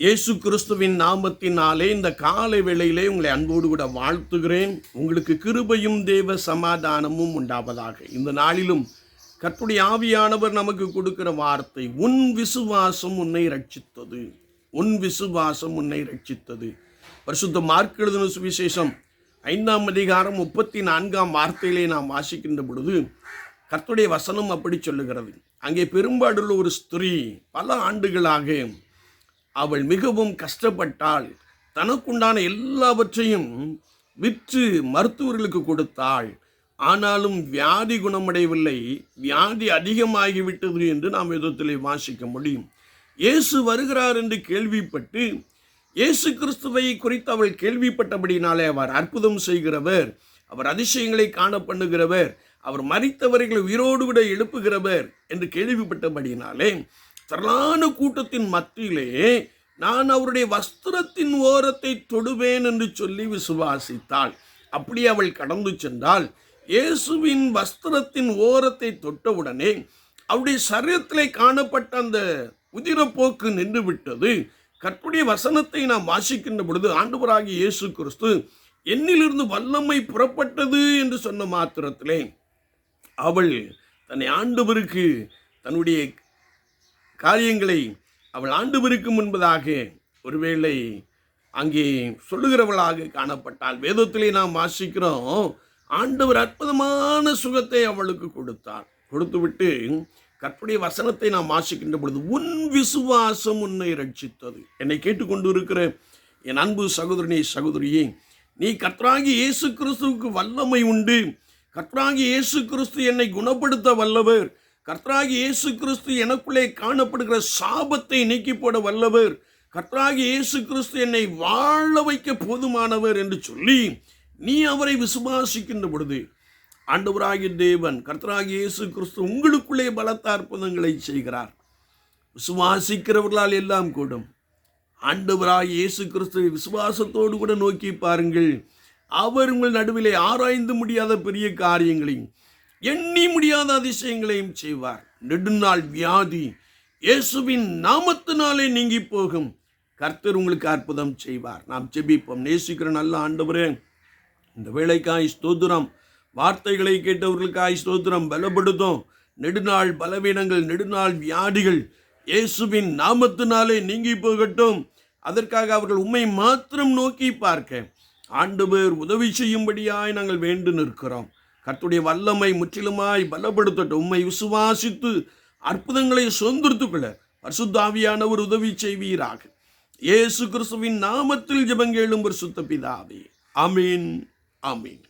இயேசு கிறிஸ்துவின் நாமத்தினாலே இந்த காலை வேளையிலே உங்களை அன்போடு கூட வாழ்த்துகிறேன். உங்களுக்கு கிருபையும் தேவ சமாதானமும் உண்டாவதாக. இந்த நாளிலும் கற்புடைய ஆவியானவர் நமக்கு கொடுக்கிற வார்த்தை உன் விசுவாசம் உன்னை ரட்சித்தது உன் விசுவாசம் உன்னை ரட்சித்தது பரிசுத்த மார்க்கெழுதின சுவிசேஷம் ஐந்தாம் அதிகாரம் முப்பத்தி நான்காம் வார்த்தையிலே நாம் வாசிக்கின்ற பொழுது கர்த்துடைய வசனம் அப்படி சொல்லுகிறது. அங்கே பெரும்பாடுள்ள ஒரு ஸ்திரீ பல ஆண்டுகளாக அவள் மிகவும் கஷ்டப்பட்டாள். தனக்குண்டான எல்லாவற்றையும் விற்று மருத்துவர்களுக்கு கொடுத்தாள். ஆனாலும் வியாதி குணமடையவில்லை. வியாதி அதிகமாகிவிட்டது என்று நாம் விதத்திலே வாசிக்க முடியும். இயேசு வருகிறார் என்று கேள்விப்பட்டு இயேசு கிறிஸ்துவை குறித்து அவள் கேள்விப்பட்டபடினாலே அவர் அற்புதம் செய்கிறவர். அவர் அதிசயங்களை காண பண்ணுகிறவர் அவர் மறித்தவர்களை உயிரோடு விட எழுப்புகிறவர் என்று கேள்விப்பட்டபடினாலே திரளான கூட்டத்தின் மத்தியிலே நான் அவருடைய வஸ்திரத்தின் ஓரத்தை தொடுவேன் என்று சொல்லி விசுவாசித்தாள். அப்படி அவள் கடந்து சென்றால் இயேசுவின் வஸ்திரத்தின் ஓரத்தை தொட்டவுடனே அவருடைய சரீரத்திலே காணப்பட்ட அந்த உதிரப்போக்கு நின்று விட்டது கற்புடைய வசனத்தை நாம் வாசிக்கின்ற பொழுது ஆண்டவராகிய இயேசு கிறிஸ்து என்னிலிருந்து வல்லமை புறப்பட்டது என்று சொன்ன மாத்திரத்திலே அவள் தன்னை ஆண்டவருக்கு தன்னுடைய காரியங்களை அவள் ஆண்டவருக்கு முன்பதாக ஒருவேளை அங்கே சொல்லுகிறவளாக காணப்பட்டால் வேதத்திலே நாம் வாசிக்கிறோம் ஆண்டவர் அற்புதமான சுகத்தை அவளுக்கு கொடுத்தார். கொடுத்துவிட்டு கற்புடைய வசனத்தை நாம் வாசிக்கின்ற பொழுது உன் விசுவாசம் உன்னை ரட்சித்தது என்னை கேட்டுக்கொண்டு இருக்கிற என் அன்பு சகோதரனே சகோதரியே நீ கர்த்தராகி இயேசு கிறிஸ்துவுக்கு வல்லமை உண்டு. கர்த்தராகி இயேசு கிறிஸ்து என்னை குணப்படுத்த வல்லவர். கர்த்தராகி இயேசு கிறிஸ்து எனக்குள்ளே காணப்படுகிற சாபத்தை நீக்கி போட வல்லவர். கர்த்தராகி இயேசு கிறிஸ்து என்னை வாழ வைக்க போதுமானவர் என்று சொல்லி நீ அவரை விசுவாசிக்கின்ற பொழுது ஆண்டவராகிய தேவன் கர்த்தராகி இயேசு கிறிஸ்து உங்களுக்குள்ளே பலத்த அற்புதங்களை செய்கிறார். விசுவாசிக்கிறவர்களால் எல்லாம் கூடும். ஆண்டவராகிய இயேசு கிறிஸ்துவை விசுவாசத்தோடு கூட நோக்கி பாருங்கள். அவர் உங்கள் நடுவிலே ஆராய்ந்து முடியாத பெரிய காரியங்களையும் எண்ணி முடியாத அதிசயங்களையும் செய்வார். நெடுநாள் வியாதி இயேசுவின் நாமத்தினாலே நீங்கி போகும். கர்த்தர் உங்களுக்கு அற்புதம் செய்வார். நாம் ஜெபிப்போம். நேசிக்கிற நல்ல ஆண்டவரே இந்த வேலைக்காய் ஸ்தோத்திரம். வார்த்தைகளை கேட்டவர்களுக்காய் ஸ்தோத்திரம். பலப்படுத்தும். நெடுநாள் பலவீனங்கள் நெடுநாள் வியாதிகள் இயேசுவின் நாமத்தினாலே நீங்கி போகட்டும். அதற்காக அவர்கள் உண்மை மாத்திரம் நோக்கி பார்க்க. ஆண்டவர் உதவி செய்யும்படியாய் நாங்கள் வேண்டு நிற்கிறோம். கர்த்துடைய வல்லமை முற்றிலுமாய் பலப்படுத்தட்டும். உண்மை விசுவாசித்து அற்புதங்களை சுதந்திரத்துக்குள்ள கொள்ள பரிசுத்தாவியானவர் உதவி செய்வீராக. இயேசு கிறிஸ்துவின் நாமத்தில் ஜெபங்கேளும் பரிசுத்த பிதாவே. அமீன் அமீன்